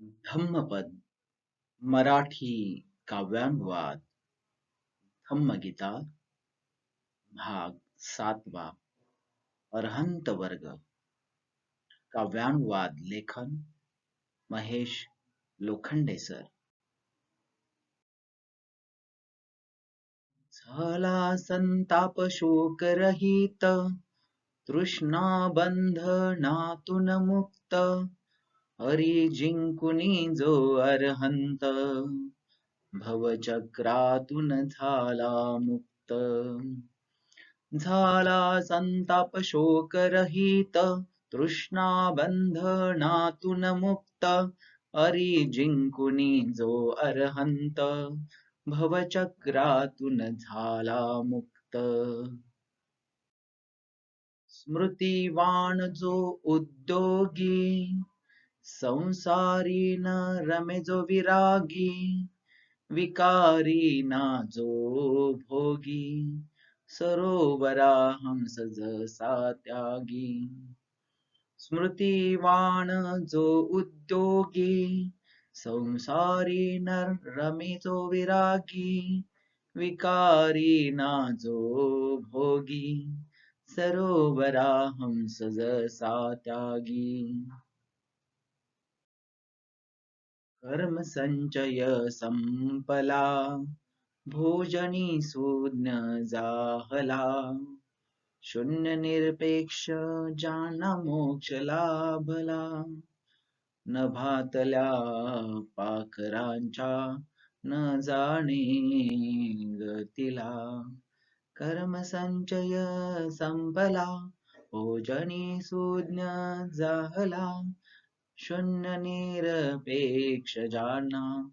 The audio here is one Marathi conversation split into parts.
धम्मपद मराठी काव्यानुवाद धम्मगीता भाग सातवा अरहंत वर्ग काव्यानुवाद लेखन महेश लोखंडे सर झाला संताप शोक रहित तृष्णा बंधनातून मुक्त. हरी जिंकुनी जो अरहंत भवचक्रातून झाला मुक्त. झाला संताप शोक रहित तृष्णा बंधनातून मुक्त. अरी जिंकुनी जो अरहंत भवचक्रातून झाला मुक्त. स्मृतिवान जो उद्योगी संसारी न रमे जो विरागी विकारी ना जो भोगी सरोवरा हंस सा त्यागी. स्मृतिवाण जो उद्योगी संसारी नर रमे जो विरागी विकारी ना जो भोगी सरोवरा हंस सा त्यागी. कर्म संचय संपला। भोजनी सूज्ञ जाहला। शून्य निरपेक्ष जाना मोक्ष लाभला। न भातल्या पाखरांच्या न जाणे गतीला। कर्म संचय संपला। भोजनी सूज्ञ जाहला। निरपेक्ष जाणा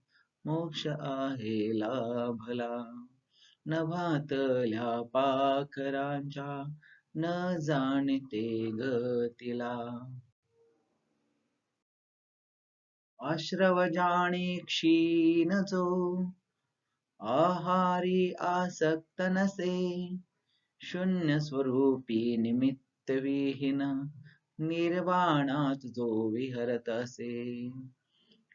मोक्ष आहे लाभला. न भातल्या पाखरांच्या न जाणते गतीला. आश्रव जाणे क्षीण जो आहारी आसक्त नसे. शून्य स्वरूपी निमित्त विहीन निर्वाणात जो विहरत असे.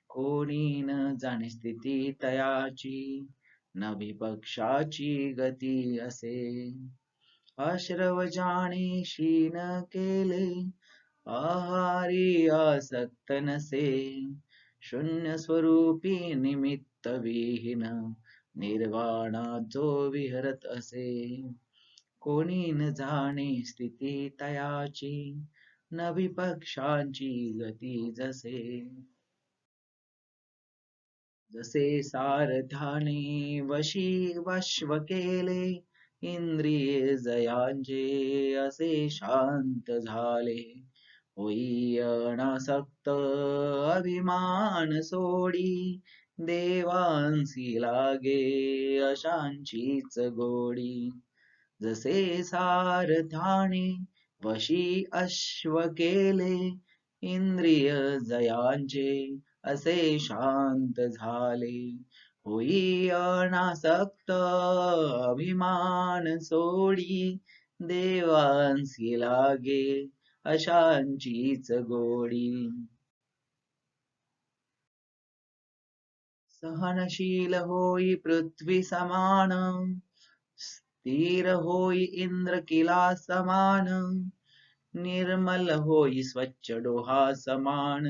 कोणी न जाणे स्थिती तयाची न विपक्षाची गती असे. आश्रव जाणे शीन केले आहारी आसक्त नसे. शून्य स्वरूपी निमित्त विहीन निर्वाणात जो विहरत असे. कोणी न जाणे स्थिती तयाची नवी पक्षांची गती जसे. जसे सारथ्याने वशी वश्व केले इंद्रिये जयांचे असे शांत झाले. होई अनासक्त अभिमान सोडी देवांसी लागे अशांचीच गोडी. जसे सारथाने वशी अश्व केले इंद्रिय जयांचे असे शांत झाले. होई अनासक्त अभिमान सोडी देवांसी लागे अशांचीच गोडी. सहनशील होई पृथ्वी समान स्थिर होई इंद्र किला समान निर्मल होई स्वच्छ डोहा समान.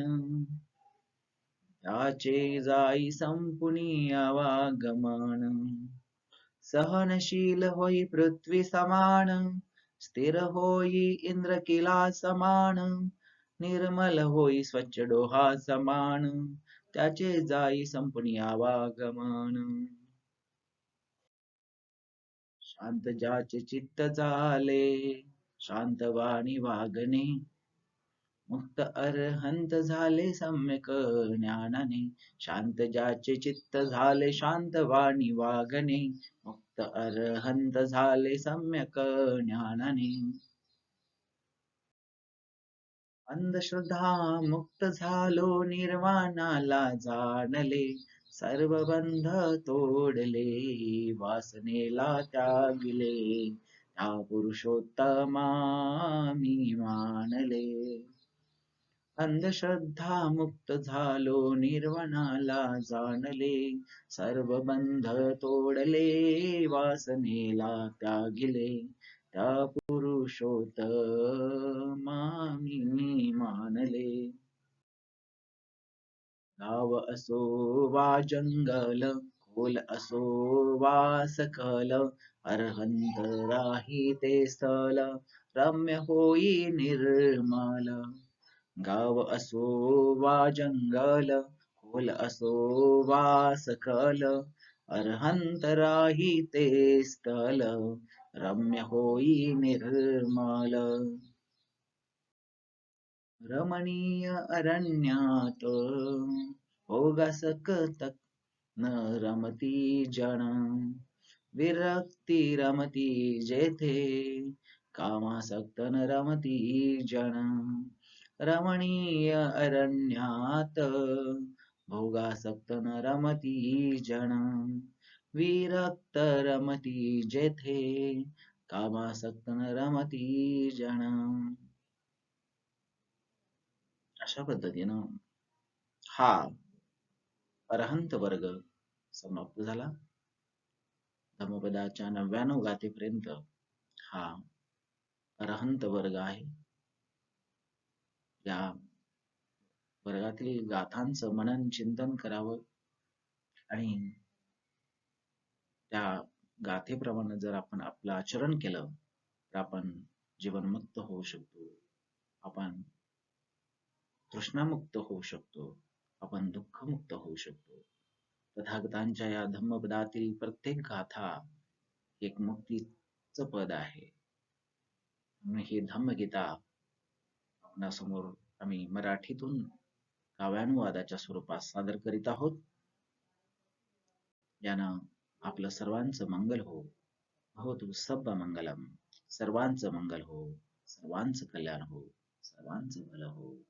याचे जाई संपुनी आवागमन सहनशील होई पृथ्वी समान स्थिर होई इंद्र किला समान निर्मल होई स्वच्छ डोहा समान. त्याचे जाई संपुनी आवागमन. शांत ज्याचे चित्त झाले शांत वाणी वागणे. मुक्त अरहंत झाले सम्यक ज्ञानाने शांत ज्याचे चित्त झाले शांत वाणी वागणे. मुक्त अरहंत झाले सम्यक ज्ञानाने. अंधश्रद्धा मुक्त झालो निर्वाणाला जाणले. सर्व बंध तोडले वासनेला त्यागिले त्या पुरुषोत्तमा मी मानले. अंधश्रद्धा मुक्त झालो निर्वाणाला जाणले सर्व बंध तोडले वासनेला त्यागिले त्या पुरुषोत्तमा मी गाव असो वा जंगल खोल असो वा सकल अर्हंत राही ते स्थल रम्य होई निर्मल. गाव असो वा जंगल खोल असो वा सकल अर्हंत राही ते स्थल रम्य होई निर्मल. रमणीय अरण्यात भोगासक्त न रमती जण. विरक्ती रमती जेथे कामासक्त न रमती जण. रमणीय अरण्यात भोगासक्त न रमती जण. विरक्त रमती जेथे कामासक्त न रमती जण. अशा पद्धतीनं हा अरहंत वर्ग समाप्त झाला. धमपदाच्या नव्याण्णव गाथेपर्यंत हा अरहंत वर्ग आहे. या वर्गातील गाथांचं मनन चिंतन करावं आणि त्या गाथेप्रमाणे जर आपण आपलं आचरण केलं तर आपण जीवनमुक्त होऊ शकतो. आपण तृष्णामुक्त होऊ शकतो. आपण दुःखमुक्त होऊ शकतो. तथागतांच्या या धम्मपदातील प्रत्येक गाथा एक मुक्तीच पद आहे. म्हणून ही धम्मगीता आपणासमोर आम्ही मराठीतून काव्यानुवादाच्या स्वरूपात सादर करीत आहोत. यानं आपलं सर्वांचं मंगल हो. भवतु सब मंगलम सर्वांचं मंगल हो. सर्वांचं कल्याण हो. सर्वांचं भलं हो.